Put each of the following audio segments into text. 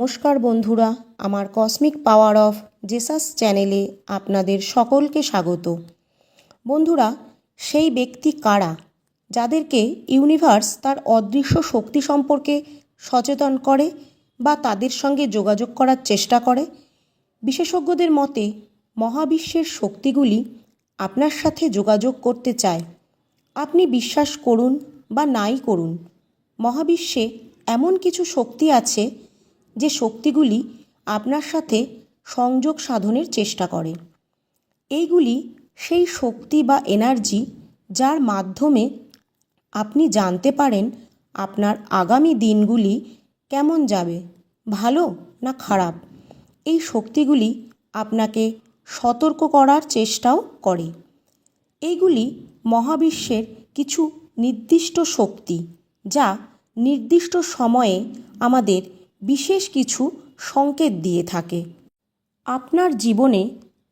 নমস্কার বন্ধুরা, আমার কসমিক পাওয়ার অফ জেসাস চ্যানেলে আপনাদের সকলকে স্বাগত। বন্ধুরা, সেই ব্যক্তি কারা যাদেরকে ইউনিভার্স তার অদৃশ্য শক্তি সম্পর্কে সচেতন করে বা তাদের সঙ্গে যোগাযোগ করার চেষ্টা করে? বিশেষজ্ঞদের মতে, মহাবিশ্বের শক্তিগুলি আপনার সাথে যোগাযোগ করতে চায়। আপনি বিশ্বাস করুন বা নাই করুন, মহাবিশ্বে এমন কিছু শক্তি আছে যে শক্তিগুলি আপনার সাথে সংযোগ সাধনের চেষ্টা করে। এইগুলি সেই শক্তি বা এনার্জি যার মাধ্যমে আপনি জানতে পারেন আপনার আগামী দিনগুলি কেমন যাবে, ভালো না খারাপ। এই শক্তিগুলি আপনাকে সতর্ক করার চেষ্টাও করে। এইগুলি মহাবিশ্বের কিছু নির্দিষ্ট শক্তি যা নির্দিষ্ট সময়ে আমাদের বিশেষ কিছু সংকেত দিয়ে থাকে। আপনার জীবনে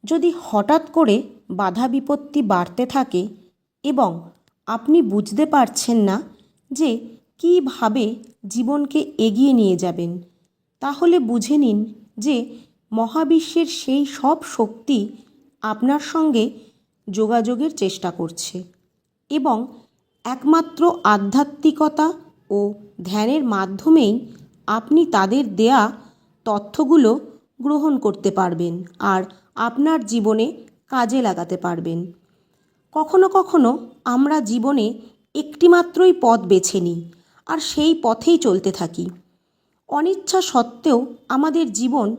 যদি হঠাৎ করে বাধা বিপত্তি বাড়তে থাকে এবং আপনি বুঝতে পারছেন না যে কীভাবে জীবনকে এগিয়ে নিয়ে যাবেন, তাহলে বুঝে নিন যে মহাবিশ্বের সেই সব শক্তি আপনার সঙ্গে যোগাযোগের চেষ্টা করছে এবং একমাত্র আধ্যাত্মিকতা ও ধ্যানের মাধ্যমেই আপনি তাদের দেয়া তথ্যগুলো গ্রহণ করতে পারবেন আর আপনার জীবনে কাজে লাগাতে পারবেন। কখনো কখনো আমরা জীবনে একটিমাত্রই পথ বেছে নিই আর সেই পথেই চলতে থাকি। অনিচ্ছা সত্ত্বেও আমাদের জীবন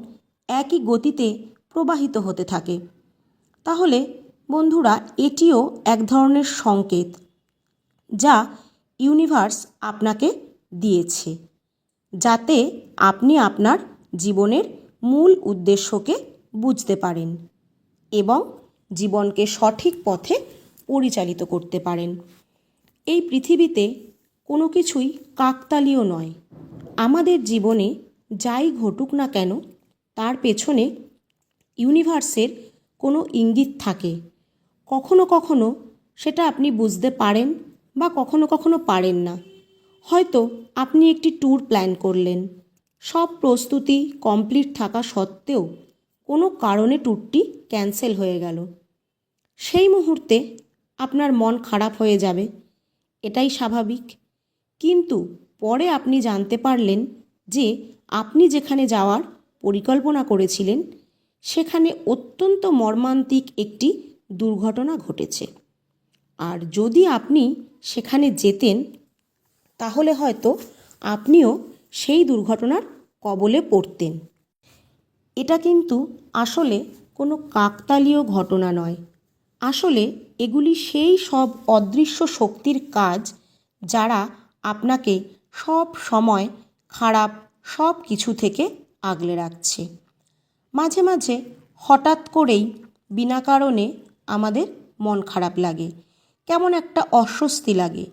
একই গতিতে প্রবাহিত হতে থাকে। তাহলে বন্ধুরা, এটিও এক ধরনের সংকেত যা ইউনিভার্স আপনাকে দিয়েছে। যাতে আপনি আপনার জীবনের মূল উদ্দেশ্যকে বুঝতে পারেন এবং জীবনকে সঠিক পথে পরিচালিত করতে পারেন। এই পৃথিবীতে কোনো কিছুই কাকতালীয় নয়। আমাদের জীবনে যাই ঘটুক না কেন, তার পেছনে ইউনিভার্সের কোনো ইঙ্গিত থাকে। কখনো কখনো সেটা আপনি বুঝতে পারেন বা কখনো কখনো পারেন না। হয়তো আপনি একটি ট্যুর প্ল্যান করলেন। সব প্রস্তুতি কমপ্লিট থাকা সত্ত্বেও কোনো কারণে ট্যুরটি ক্যান্সেল হয়ে গেল। সেই মুহূর্তে আপনার মন খারাপ হয়ে যাবে, এটাই স্বাভাবিক। কিন্তু পরে আপনি জানতে পারলেন যে আপনি যেখানে যাওয়ার পরিকল্পনা করেছিলেন, সেখানে অত্যন্ত মর্মান্তিক একটি দুর্ঘটনা ঘটেছে। আর যদি আপনি সেখানে যেতেন তাহলে হয়তো আপনিও সেই দুর্ঘটনার কবলে পড়তেন। এটা কিন্তু আসলে কোনো কাকতালীয় ঘটনা নয়। আসলে এগুলি সেই সব অদৃশ্য শক্তির কাজ যারা আপনাকে সব সময় খারাপ সব কিছু থেকে আগলে রাখছে। মাঝে মাঝে হঠাৎ করেই বিনা কারণে আমাদের মন খারাপ লাগে, কেমন একটা অস্বস্তি লাগে।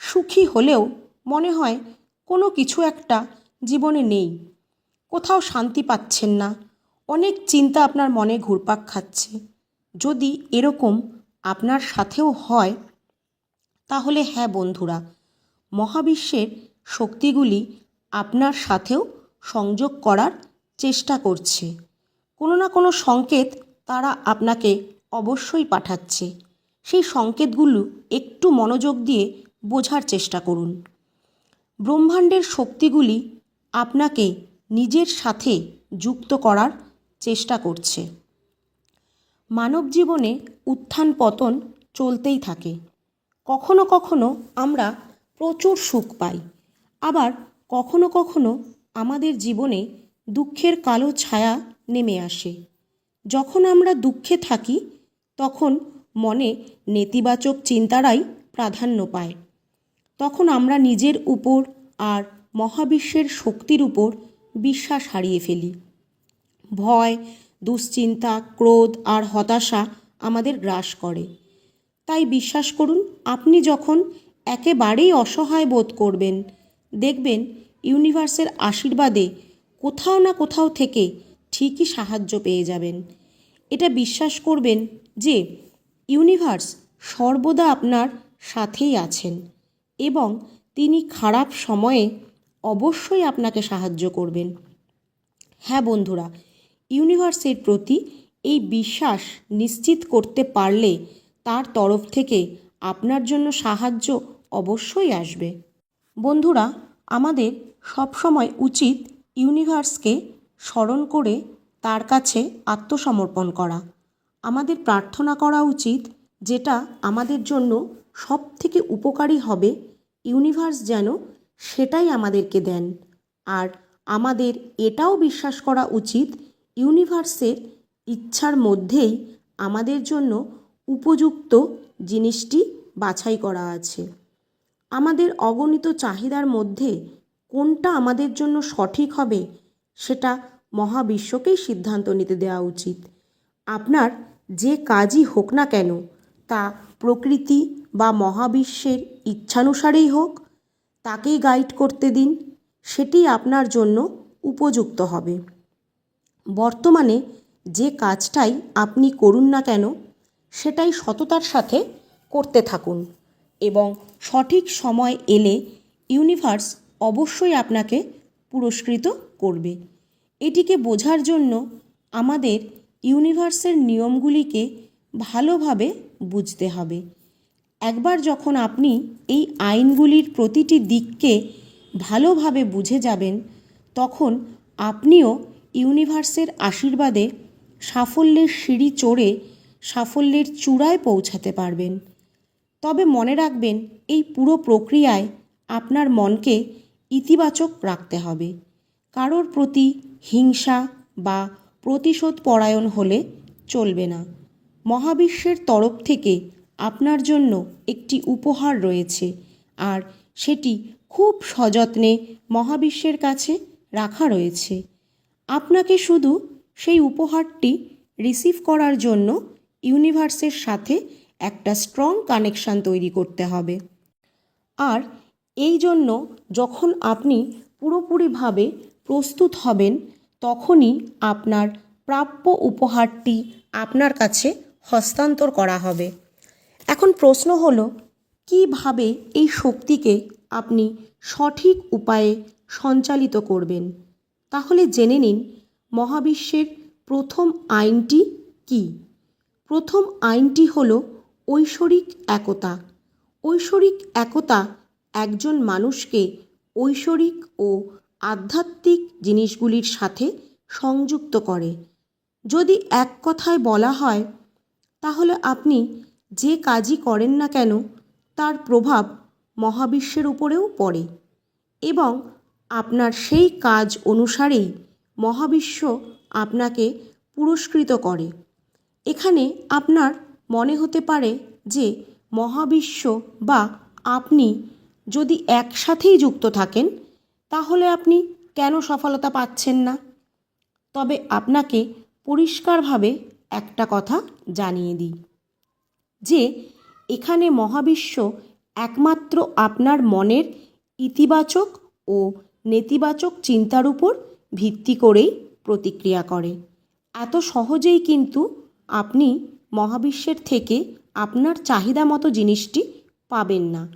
সুখী হলেও মনে হয় কোনো কিছু একটা জীবনে নেই। কোথাও শান্তি পাচ্ছেন না। অনেক চিন্তা আপনার মনে ঘুরপাক খাচ্ছে। যদি এরকম আপনার সাথেও হয়, তাহলে হ্যাঁ বন্ধুরা, মহাবিশ্বের শক্তিগুলি আপনার সাথেও সংযোগ করার চেষ্টা করছে। কোনো না কোনো সংকেত তারা আপনাকে অবশ্যই পাঠাচ্ছে। সেই সংকেতগুলো একটু মনোযোগ দিয়ে বোঝার চেষ্টা করুন। ব্রহ্মাণ্ডের শক্তিগুলি আপনাকে নিজের সাথে যুক্ত করার চেষ্টা করছে। মানব জীবনে উত্থান পতন চলতেই থাকে। কখনো কখনো আমরা প্রচুর সুখ পাই, আবার কখনো কখনো আমাদের জীবনে দুঃখের কালো ছায়া নেমে আসে। যখন আমরা দুঃখে থাকি, তখন মনে নেতিবাচক চিন্তারাই প্রাধান্য পায়। তখন আমরা নিজের উপর আর মহাবিশ্বের শক্তির উপর বিশ্বাস হারিয়ে ফেলি। ভয়, দুশ্চিন্তা, ক্রোধ আর হতাশা আমাদের গ্রাস করে। তাই বিশ্বাস করুন, আপনি যখন একেবারেই অসহায় বোধ করবেন, দেখবেন ইউনিভার্সের আশীর্বাদে কোথাও না কোথাও থেকে ঠিকই সাহায্য পেয়ে যাবেন। এটা বিশ্বাস করবেন যে ইউনিভার্স সর্বদা আপনার সাথেই আছেন। এবং তিনি খারাপ সময়ে অবশ্যই আপনাকে সাহায্য করবেন। হ্যাঁ বন্ধুরা, ইউনিভার্সের প্রতি এই বিশ্বাস নিশ্চিত করতে পারলে তার তরফ থেকে আপনার জন্য সাহায্য অবশ্যই আসবে। বন্ধুরা, আমাদের সবসময় উচিত ইউনিভার্সকে স্মরণ করে তার কাছে আত্মসমর্পণ করা। আমাদের প্রার্থনা করা উচিত যেটা আমাদের জন্য সব থেকে উপকারী হবে ইউনিভার্স যেন সেটাই আমাদেরকে দেন। আর আমাদের এটাও বিশ্বাস করা উচিত ইউনিভার্সের ইচ্ছার মধ্যেই আমাদের জন্য উপযুক্ত জিনিসটি বাছাই করা আছে। আমাদের অগণিত চাহিদার মধ্যে কোনটা আমাদের জন্য সঠিক হবে, সেটা মহাবিশ্বকেই সিদ্ধান্ত নিতে দেওয়া উচিত। আপনার যে কাজই হোক না কেন তা প্রকৃতি বা মহাবিশ্বের ইচ্ছানুসারেই হোক, তাকেই গাইড করতে দিন, সেটি আপনার জন্য উপযুক্ত হবে। বর্তমানে যে কাজটাই আপনি করুন না কেন, সেটাই সততার সাথে করতে থাকুন এবং সঠিক সময় এলে ইউনিভার্স অবশ্যই আপনাকে পুরস্কৃত করবে। এটিকে বোঝার জন্য আমাদের ইউনিভার্সের নিয়মগুলিকে ভালোভাবে বুঝতে হবে। একবার যখন আপনি এই আইনগুলির প্রতিটি দিককে ভালোভাবে বুঝে যাবেন, তখন আপনিও ইউনিভার্সের আশীর্বাদে সাফল্যের সিঁড়ি চড়ে সাফল্যের চূড়ায় পৌঁছাতে পারবেন। তবে মনে রাখবেন, এই পুরো প্রক্রিয়ায় আপনার মনকে ইতিবাচক রাখতে হবে। কারোর প্রতি হিংসা বা প্রতিশোধ পরায়ণ হলে চলবে না। মহাবিশ্বের তরফ থেকে আপনার জন্য একটি উপহার রয়েছে আর সেটি খুব সযত্নে মহাবিশ্বের কাছে রাখা রয়েছে। আপনাকে শুধু সেই উপহারটি রিসিভ করার জন্য ইউনিভার্সের সাথে একটা স্ট্রং কানেকশান তৈরি করতে হবে। আর এই জন্য যখন আপনি পুরোপুরিভাবে প্রস্তুত হবেন, তখনই আপনার প্রাপ্য উপহারটি আপনার কাছে হস্তান্তর করা হবে। এখন প্রশ্ন হলো, কীভাবে এই শক্তিকে আপনি সঠিক উপায়ে সঞ্চালিত করবেন? তাহলে জেনে নিন মহাবিশ্বের প্রথম আইনটি কি। প্রথম আইনটি হল ঐশ্বরিক একতা। ঐশ্বরিক একতা একজন মানুষকে ঐশ্বরিক ও আধ্যাত্মিক জিনিসগুলির সাথে সংযুক্ত করে। যদি এক কথায় বলা হয় তাহলে আপনি যে কাজই করেন না কেন, তার প্রভাব মহাবিশ্বের উপরেও পড়ে। এবং আপনার সেই কাজ অনুসারেই মহাবিশ্ব আপনাকে পুরস্কৃত করে। এখানে আপনার মনে হতে পারে যে মহাবিশ্ব বা আপনি যদি একসাথেই যুক্ত থাকেন, তাহলে আপনি কেন সফলতা পাচ্ছেন না? তবে আপনাকে পরিষ্কারভাবে একটা কথা জানিয়ে দিই। যে এখানে মহাবিশ্ব একমাত্র আপনার মনের ইতিবাচক ও নেতিবাচক চিন্তার উপর ভিত্তি করেই প্রতিক্রিয়া করে। এত সহজেই কিন্তু আপনি মহাবিশ্বের থেকে আপনার চাহিদা মতো জিনিসটি পাবেন না।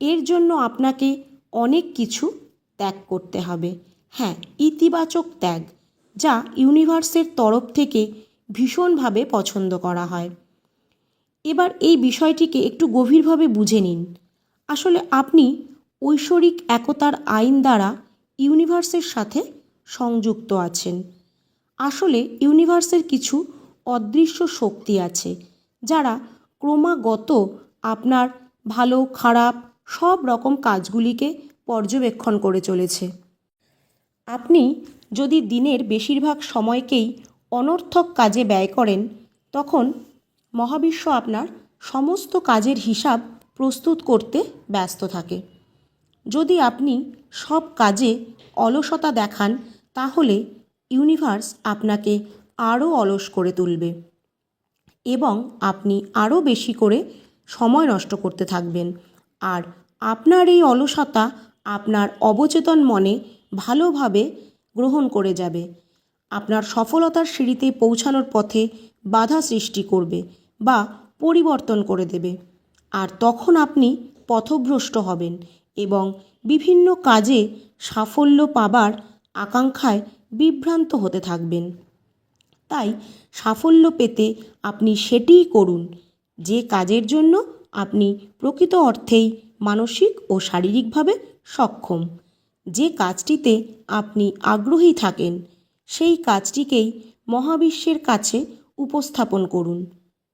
এর জন্য আপনাকে অনেক কিছু ত্যাগ করতে হবে। হ্যাঁ ইতিবাচক ত্যাগ, যা ইউনিভার্সের তরফ থেকে ভীষণভাবে পছন্দ করা হয়। এবার এই বিষয়টিকে একটু গভীরভাবে বুঝে নিন। আসলে আপনি ঐশ্বরিক একতার আইন দ্বারা ইউনিভার্সের সাথে সংযুক্ত আছেন। আসলে ইউনিভার্সের কিছু অদৃশ্য শক্তি আছে, যারা ক্রমাগত আপনার ভালো, খারাপ সব রকম কাজগুলিকে পর্যবেক্ষণ করে চলেছে। আপনি যদি দিনের বেশিরভাগ সময়কেই অনর্থক কাজে ব্যয় করেন, তখন মহাবিশ্ব আপনার সমস্ত কাজের হিসাব প্রস্তুত করতে ব্যস্ত থাকে। যদি আপনি সব কাজে অলসতা দেখান, তাহলে ইউনিভার্স আপনাকে আরও অলস করে তুলবে এবং আপনি আরও বেশি করে সময় নষ্ট করতে থাকবেন। আর আপনার এই অলসতা আপনার অবচেতন মনে ভালোভাবে গ্রহণ করে যাবে। আপনার সফলতার সিঁড়িতে পৌঁছানোর পথে বাধা সৃষ্টি করবে বা পরিবর্তন করে দেবে। আর তখন আপনি পথভ্রষ্ট হবেন এবং বিভিন্ন কাজে সাফল্য পাবার আকাঙ্ক্ষায় বিভ্রান্ত হতে থাকবেন। তাই সাফল্য পেতে আপনি সেটিই করুন। যে কাজের জন্য আপনি প্রকৃত অর্থেই মানসিক ও শারীরিকভাবে সক্ষম। যে কাজটিতে আপনি আগ্রহী থাকেন সেই কাজটিকেই মহাবিশ্বের কাছে উপস্থাপন করুন।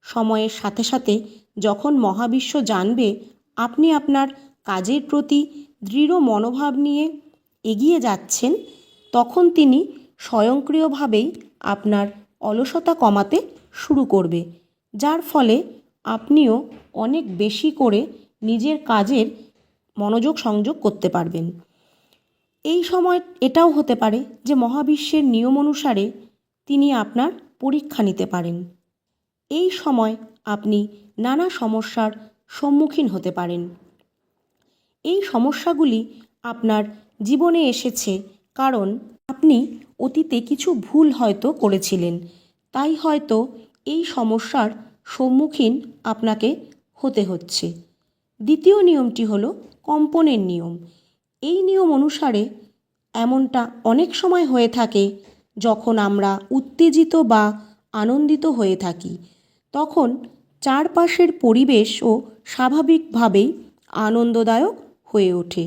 সময়ের সাথে সাথে যখন মহাবিশ্ব জানবে আপনি আপনার কাজের প্রতি দৃঢ় মনোভাব নিয়ে এগিয়ে যাচ্ছেন, তখন তিনি স্বয়ংক্রিয়ভাবেই আপনার অলসতা কমাতে শুরু করবে, যার ফলে আপনিও অনেক বেশি করে নিজের কাজের মনোযোগ সংযোগ করতে পারবেন। এই সময় এটাও হতে পারে যে মহাবিশ্বের নিয়ম অনুসারে তিনি আপনার পরীক্ষা নিতে পারেন। এই সময় আপনি নানা সমস্যার সম্মুখীন হতে পারেন। এই সমস্যাগুলি আপনার জীবনে এসেছে কারণ আপনি অতীতে কিছু ভুল হয়তো করেছিলেন। তাই হয়তো এই সমস্যার সম্মুখীন আপনাকে হতে হচ্ছে। দ্বিতীয় নিয়মটি হলো কম্পনের নিয়ম। এই নিয়ম অনুসারে এমনটা অনেক সময় হয়ে থাকে যখন আমরা উত্তেজিত বা আনন্দিত হয়ে থাকি। তখন চারপাশের পরিবেশও স্বাভাবিকভাবেই আনন্দদায়ক হয়ে ওঠে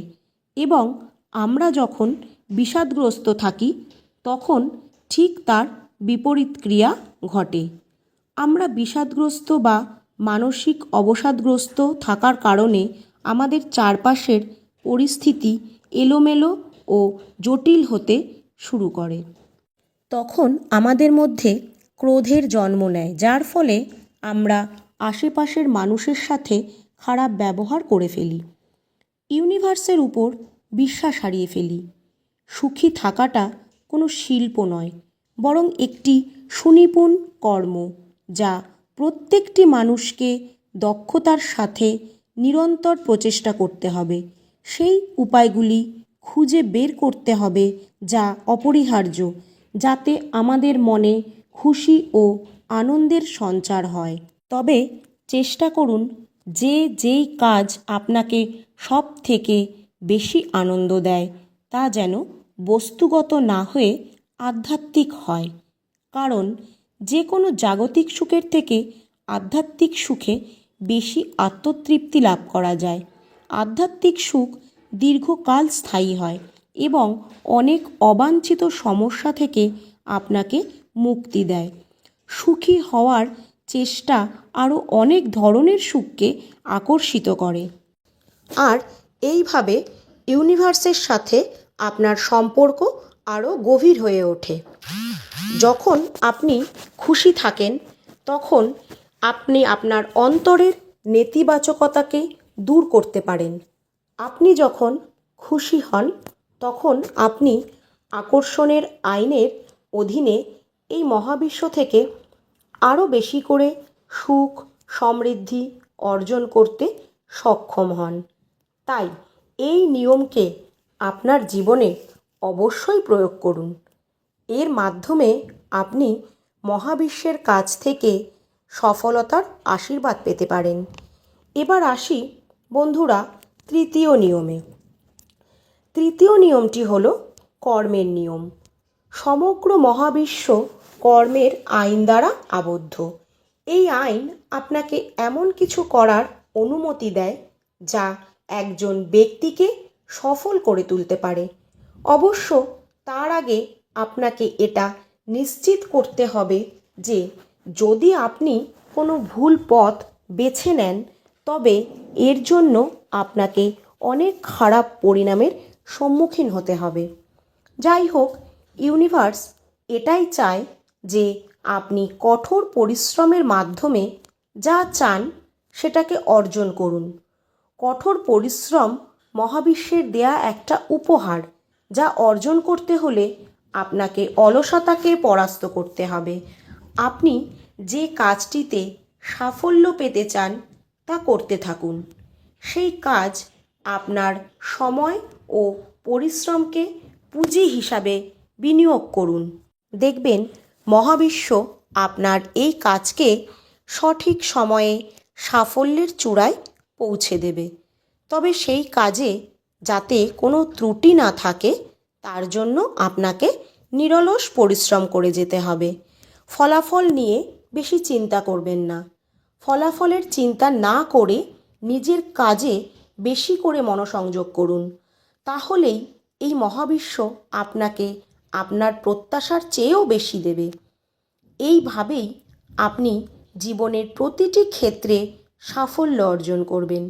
এবং আমরা যখন বিষাদগ্রস্ত থাকি, তখন ঠিক তার বিপরীত ক্রিয়া ঘটে। আমরা বিষাদগ্রস্ত বা মানসিক অবসাদগ্রস্ত থাকার কারণে আমাদের চারপাশের পরিস্থিতি এলোমেলো ও জটিল হতে শুরু করে। তখন আমাদের মধ্যে ক্রোধের জন্ম নেয়, যার ফলে আমরা আশেপাশের মানুষের সাথে খারাপ ব্যবহার করে ফেলি, ইউনিভার্সের উপর বিশ্বাস হারিয়ে ফেলি। সুখী থাকাটা কোনো শিল্প নয়, বরং একটি সুনিপুণ কর্ম, যা প্রত্যেকটি মানুষকে দক্ষতার সাথে নিরন্তর প্রচেষ্টা করতে হবে। সেই উপায়গুলি খুঁজে বের করতে হবে যা অপরিহার্য, যাতে আমাদের মনে খুশি ও আনন্দের সঞ্চার হয়। তবে চেষ্টা করুন যে যেই কাজ আপনাকে সব থেকে বেশি আনন্দ দেয়, তা যেন বস্তুগত না হয়ে আধ্যাত্মিক হয়। কারণ যে কোনো জাগতিক সুখের থেকে আধ্যাত্মিক সুখে বেশি আত্মতৃপ্তি লাভ করা যায়। আধ্যাত্মিক সুখ দীর্ঘকাল স্থায়ী হয় এবং অনেক অবাঞ্ছিত সমস্যা থেকে আপনাকে মুক্তি দেয়। সুখী হওয়ার চেষ্টা আরও অনেক ধরনের সুখকে আকর্ষিত করে। আর এইভাবে ইউনিভার্সের সাথে আপনার সম্পর্ক আরও গভীর হয়ে ওঠে। যখন আপনি খুশি থাকেন, তখন আপনি আপনার অন্তরের নেতিবাচকতাকে দূর করতে পারেন। আপনি যখন খুশি হন, তখন আপনি আকর্ষণের আইনের অধীনে এই মহাবিশ্ব থেকে আরও বেশি করে সুখ, সমৃদ্ধি অর্জন করতে সক্ষম হন। তাই এই নিয়মকে আপনার জীবনে অবশ্যই প্রয়োগ করুন। এর মাধ্যমে আপনি মহাবিশ্বের কাছ থেকে সফলতার আশীর্বাদ পেতে পারেন। এবার আসি বন্ধুরা, তৃতীয় নিয়মে। তৃতীয় নিয়মটি হলো কর্মের নিয়ম। সমগ্র মহাবিশ্ব কর্মের আইন দ্বারা আবদ্ধ। এই আইন আপনাকে এমন কিছু করার অনুমতি দেয় যা একজন ব্যক্তিকে সফল করে তুলতে পারে। অবশ্য তার আগে আপনাকে এটা নিশ্চিত করতে হবে যে যদি আপনি কোনো ভুল পথ বেছে নেন তবে এর জন্য আপনাকে অনেক খারাপ পরিণামের সম্মুখীন হতে হবে। যাই হোক, ইউনিভার্স এটাই চায় যে আপনি কঠোর পরিশ্রমের মাধ্যমে যা চান সেটাকে অর্জন করুন। কঠোর পরিশ্রম মহাবিশ্বের দেয়া একটা উপহার যা অর্জন করতে হলে আপনাকে অলসতাকে পরাস্ত করতে হবে। আপনি যে কাজটিতে সাফল্য পেতে চান তা করতে থাকুন। সেই কাজ আপনার সময় ও পরিশ্রমকে পুঁজি হিসাবে বিনিয়োগ করুন। দেখবেন মহাবিশ্ব আপনার এই কাজকে সঠিক সময়ে সাফল্যের চূড়ায় পৌঁছে দেবে। তবে সেই কাজে যাতে কোনো ত্রুটি না থাকে, তার জন্য আপনাকে নিরলস পরিশ্রম করে যেতে হবে। ফলাফল নিয়ে বেশি চিন্তা করবেন না। ফলাফলের চিন্তা না করে নিজের কাজে বেশি করে মনোসংযোগ করুন। তাহলেই এই মহাবিশ্ব আপনাকে আপনার প্রত্যাশার চেয়েও বেশি দেবে। এইভাবেই আপনি জীবনের প্রতিটি ক্ষেত্রে সাফল্য অর্জন করবেন।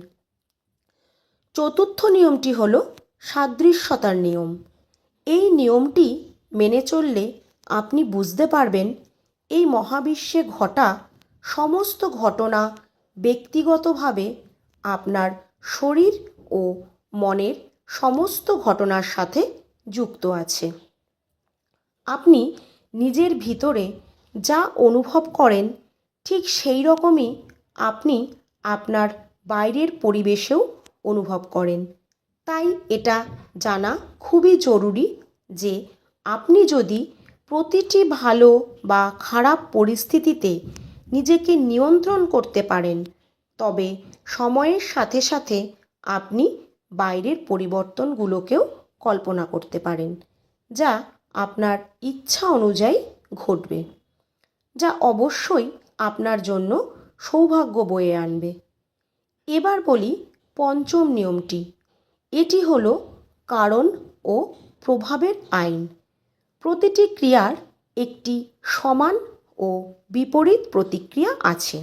চতুর্থ নিয়মটি হল সাদৃশ্যতার নিয়ম। এই নিয়মটি মেনে চললে আপনি বুঝতে পারবেন এই মহাবিশ্বে ঘটা সমস্ত ঘটনা ব্যক্তিগতভাবে আপনার শরীর ও মনের সমস্ত ঘটনার সাথে যুক্ত আছে। আপনি নিজের ভিতরে যা অনুভব করেন, ঠিক সেই রকমই আপনি আপনার বাইরের পরিবেশেও অনুভব করেন। তাই এটা জানা খুবই জরুরি যে আপনি যদি প্রতিটি ভালো বা খারাপ পরিস্থিতিতে নিজেকে নিয়ন্ত্রণ করতে পারেন। তবে সময়ের সাথে সাথে আপনি বাইরের পরিবর্তনগুলোকেও কল্পনা করতে পারেন, যা আপনার ইচ্ছা অনুযায়ী ঘটবে, যা অবশ্যই আপনার জন্য সৌভাগ্য বয়ে আনবে। এবার বলি পঞ্চম নিয়মটি। এটি হলো কারণ ও প্রভাবের আইন। প্রতিটি ক্রিয়ার একটি সমান ও বিপরীত প্রতিক্রিয়া আছে।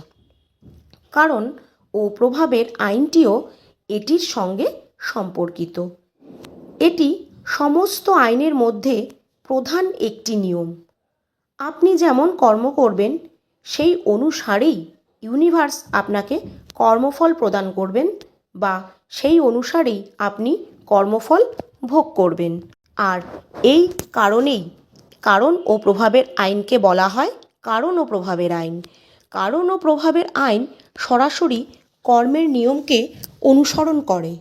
কারণ ও প্রভাবের আইনটিও এটির সঙ্গে সম্পর্কিত। এটি সমস্ত আইনের মধ্যে প্রধান একটি নিয়ম। আপনি যেমন কর্ম করবেন, সেই অনুসারেই ইউনিভার্স আপনাকে কর্মফল প্রদান করবেন বা সেই অনুসারেই আপনি কর্মফল ভোগ করবেন। আর এই কারণেই কারণ ও প্রভাবের আইনকে বলা হয় কারণ ও প্রভাবের আইন। কারণ ও প্রভাবের আইন সরাসরি কর্মের নিয়মকে অনুসরণ করে।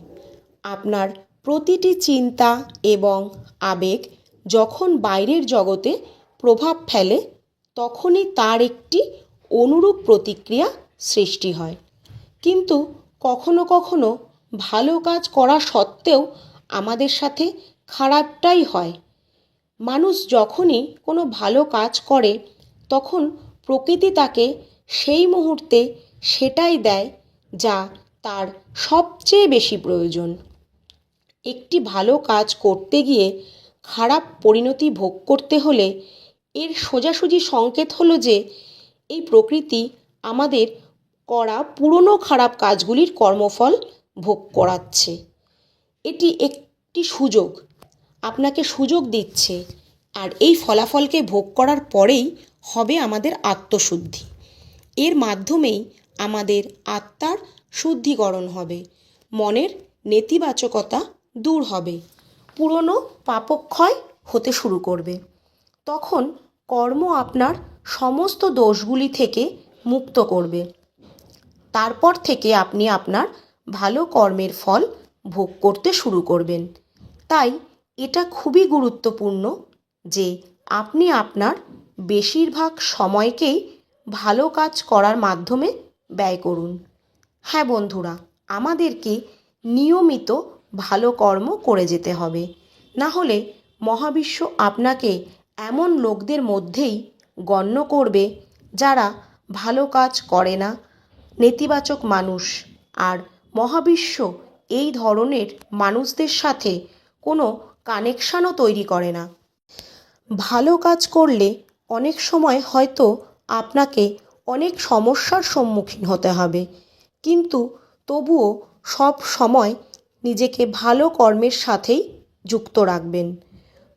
আপনার প্রতিটি চিন্তা এবং আবেগ যখন বাইরের জগতে প্রভাব ফেলে, তখনই তার একটি অনুরূপ প্রতিক্রিয়া সৃষ্টি হয়। কিন্তু কখনো কখনো ভালো কাজ করা সত্ত্বেও আমাদের সাথে খারাপটাই হয়। মানুষ যখনই কোনো ভালো কাজ করে তখন প্রকৃতি তাকে সেই মুহূর্তে সেটাই দেয় যা তার সবচেয়ে বেশি প্রয়োজন। একটি ভালো কাজ করতে গিয়ে খারাপ পরিণতি ভোগ করতে হলে এর সোজাসুজি সংকেত হলো যে এই প্রকৃতি আমাদের করা পুরনো খারাপ কাজগুলির কর্মফল ভোগ করাচ্ছে। এটি একটি সুযোগ। আপনাকে সুযোগ দিচ্ছে। আর এই ফলাফলকে ভোগ করার পরেই হবে আমাদের আত্মশুদ্ধি। এর মাধ্যমেই আমাদের আত্মার শুদ্ধিকরণ হবে, মনের নেতিবাচকতা দূর হবে, পুরনো পাপক্ষয় হতে শুরু করবে। তখন কর্ম আপনার সমস্ত দোষগুলি থেকে মুক্ত করবে। তারপর থেকে আপনি আপনার ভালো কর্মের ফল ভোগ করতে শুরু করবেন। তাই এটা খুবই গুরুত্বপূর্ণ যে আপনি আপনার বেশিরভাগ সময়কেই ভালো কাজ করার মাধ্যমে ব্যয় করুন। হ্যাঁ বন্ধুরা, আমাদেরকে নিয়মিত ভালো কর্ম করে যেতে হবে। না হলে মহাবিশ্ব আপনাকে এমন লোকদের মধ্যেই গণ্য করবে যারা ভালো কাজ করে না। নেতিবাচক মানুষ আর মহাবিশ্ব এই ধরনের মানুষদের সাথে কোনো কানেকশানও তৈরি করে না। ভালো কাজ করলে অনেক সময় হয়তো আপনাকে অনেক সমস্যার সম্মুখীন হতে হবে। কিন্তু তবুও সব সময় নিজেকে ভালো কর্মের সাথেই যুক্ত রাখবেন।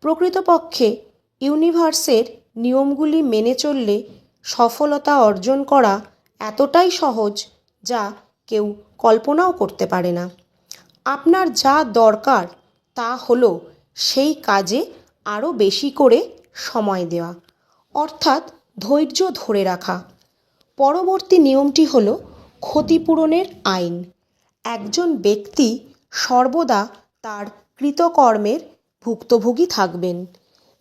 প্রকৃতপক্ষে ইউনিভার্সের নিয়মগুলি মেনে চললে সফলতা অর্জন করা এতটাই সহজ যা কেউ কল্পনাও করতে পারে না। আপনার যা দরকার তা হলো সেই কাজে আরও বেশি করে সময় দেওয়া। অর্থাৎ ধৈর্য ধরে রাখা। পরবর্তী নিয়মটি হল ক্ষতিপূরণের আইন। একজন ব্যক্তি সর্বদা তার কৃতকর্মের ভুক্তভোগী থাকবেন।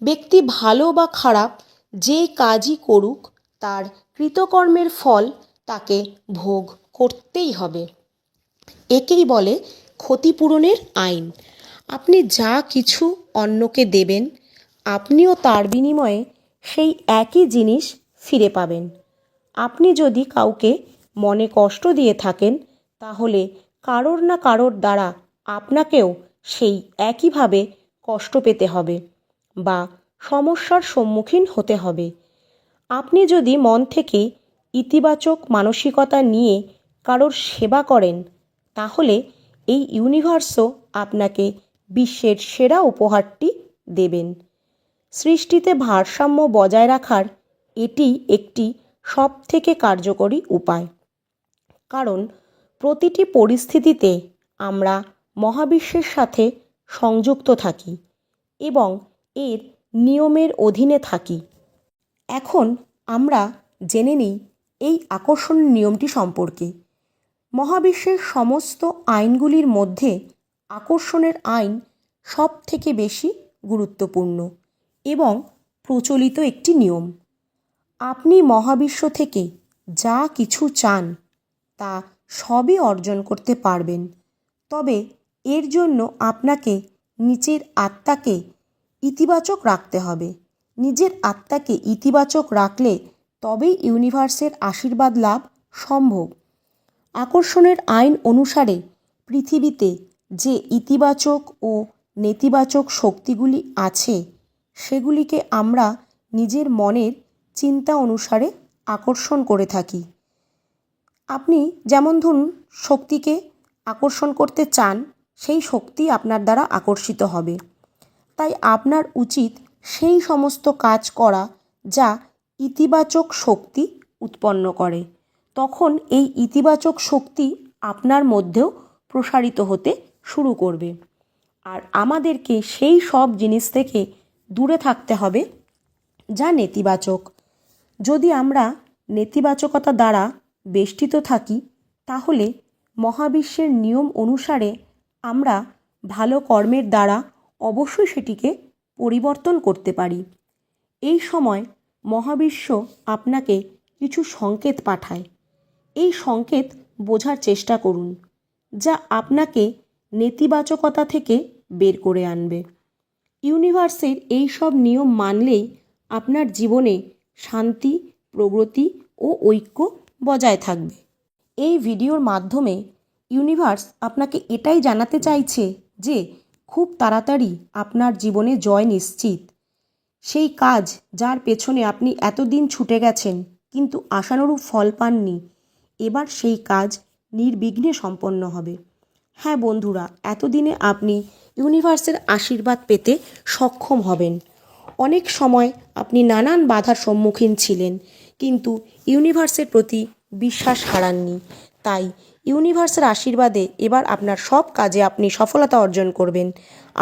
ব্যক্তি ভালো বা খারাপ যে কাজই করুক, তার কৃতকর্মের ফল তাকে ভোগ করতেই হবে। একেই বলে ক্ষতিপূরণের আইন। আপনি যা কিছু অন্যকে দেবেন, আপনিও তার বিনিময়ে সেই একই জিনিস ফিরে পাবেন। আপনি যদি কাউকে মনে কষ্ট দিয়ে থাকেন, তাহলে কারোর না কারোর দ্বারা আপনাকেও সেই একইভাবে কষ্ট পেতে হবে বা সমস্যার সম্মুখীন হতে হবে। আপনি যদি মন থেকে ইতিবাচক মানসিকতা নিয়ে কারোর সেবা করেন, তাহলে এই ইউনিভার্সও আপনাকে বিশ্বের সেরা উপহারটি দেবেন। সৃষ্টিতে ভারসাম্য বজায় রাখার এটি একটি সবথেকে কার্যকরী উপায়। কারণ প্রতিটি পরিস্থিতিতে আমরা মহাবিশ্বের সাথে সংযুক্ত থাকি এবং এর নিয়মের অধীনে থাকি। এখন আমরা জেনে নিই এই আকর্ষণ নিয়মটি সম্পর্কে। মহাবিশ্বের সমস্ত আইনগুলির মধ্যে আকর্ষণের আইন সব থেকে বেশি গুরুত্বপূর্ণ। এবং প্রচলিত একটি নিয়ম। আপনি মহাবিশ্ব থেকে যা কিছু চান, তা সবই অর্জন করতে পারবেন। তবে এর জন্য আপনাকে নিজের আত্মাকে ইতিবাচক রাখতে হবে। নিজের আত্মাকে ইতিবাচক রাখলে তবেই ইউনিভার্সের আশীর্বাদ লাভ সম্ভব। আকর্ষণের আইন অনুসারে পৃথিবীতে যে ইতিবাচক ও নেতিবাচক শক্তিগুলি আছে সেগুলিকে আমরা নিজের মনের চিন্তা অনুসারে আকর্ষণ করে থাকি। আপনি যেমন ধরুন শক্তিকে আকর্ষণ করতে চান, সেই শক্তি আপনার দ্বারা আকর্ষিত হবে। তাই আপনার উচিত সেই সমস্ত কাজ করা যা ইতিবাচক শক্তি উৎপন্ন করে। তখন এই ইতিবাচক শক্তি আপনার মধ্যেও প্রসারিত হতে শুরু করবে। আর আমাদেরকে সেই সব জিনিস থেকে দূরে থাকতে হবে, যা নেতিবাচক। যদি আমরা নেতিবাচকতা দ্বারা বেষ্টিত থাকি, তাহলে মহাবিশ্বের নিয়ম অনুসারে আমরা ভালো কর্মের দ্বারা অবশ্যই সেটিকে পরিবর্তন করতে পারি। এই সময় মহাবিশ্ব আপনাকে কিছু সংকেত পাঠায়। এই সংকেত বোঝার চেষ্টা করুন, যা আপনাকে নেতিবাচকতা থেকে বের করে আনবে। ইউনিভার্সের এই সব নিয়ম মানলেই আপনার জীবনে শান্তি, প্রগতি ও ঐক্য বজায় থাকবে। এই ভিডিওর মাধ্যমে ইউনিভার্স আপনাকে এটাই জানাতে চাইছে যে খুব তাড়াতাড়ি আপনার জীবনে জয় নিশ্চিত। সেই কাজ যার পেছনে আপনি এতদিন ছুটে গেছেন কিন্তু আশানুরূপ ফল পাননি, এবার সেই কাজ নির্বিঘ্নে সম্পন্ন হবে। হ্যাঁ বন্ধুরা, এতদিনে আপনি ইউনিভার্সের আশীর্বাদ পেতে সক্ষম হবেন। অনেক সময় আপনি নানান বাধার সম্মুখীন ছিলেন, কিন্তু ইউনিভার্সের প্রতি বিশ্বাস হারাননি। তাই ইউনিভার্সের আশীর্বাদে এবার আপনার সব কাজে আপনি সফলতা অর্জন করবেন।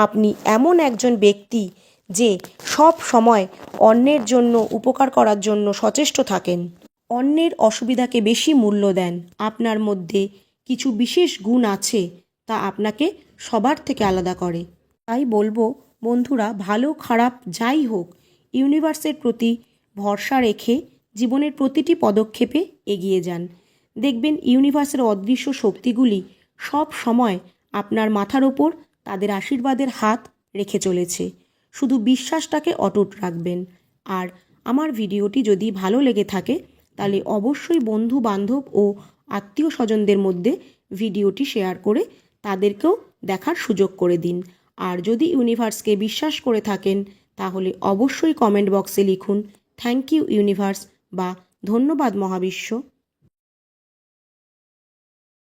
আপনি এমন একজন ব্যক্তি যে সব সময় অন্যের জন্য উপকার করার জন্য সচেষ্ট থাকেন। অন্যের অসুবিধাকে বেশি মূল্য দেন। আপনার মধ্যে কিছু বিশেষ গুণ আছে তা আপনাকে সবার থেকে আলাদা করে। তাই বলব, বন্ধুরা, ভালো, খারাপ, যাই হোক ইউনিভার্সের প্রতি ভরসা রেখে জীবনের প্রতিটি পদক্ষেপে এগিয়ে যান। দেখবেন ইউনিভার্সের অদৃশ্য শক্তিগুলি সব সময় আপনার মাথার ওপর তাদের আশীর্বাদের হাত রেখে চলেছে। শুধু বিশ্বাসটাকে অটুট রাখবেন। আর আমার ভিডিওটি যদি ভালো লেগে থাকে, তাহলে অবশ্যই বন্ধু বান্ধব ও আত্মীয় স্বজনদের মধ্যে ভিডিওটি শেয়ার করে তাদেরকেও দেখার সুযোগ করে দিন। আর যদি ইউনিভার্সকে বিশ্বাস করে থাকেন, তাহলে অবশ্যই কমেন্ট বক্সে লিখুন, থ্যাংক ইউ ইউনিভার্স বা ধন্যবাদ মহাবিশ্ব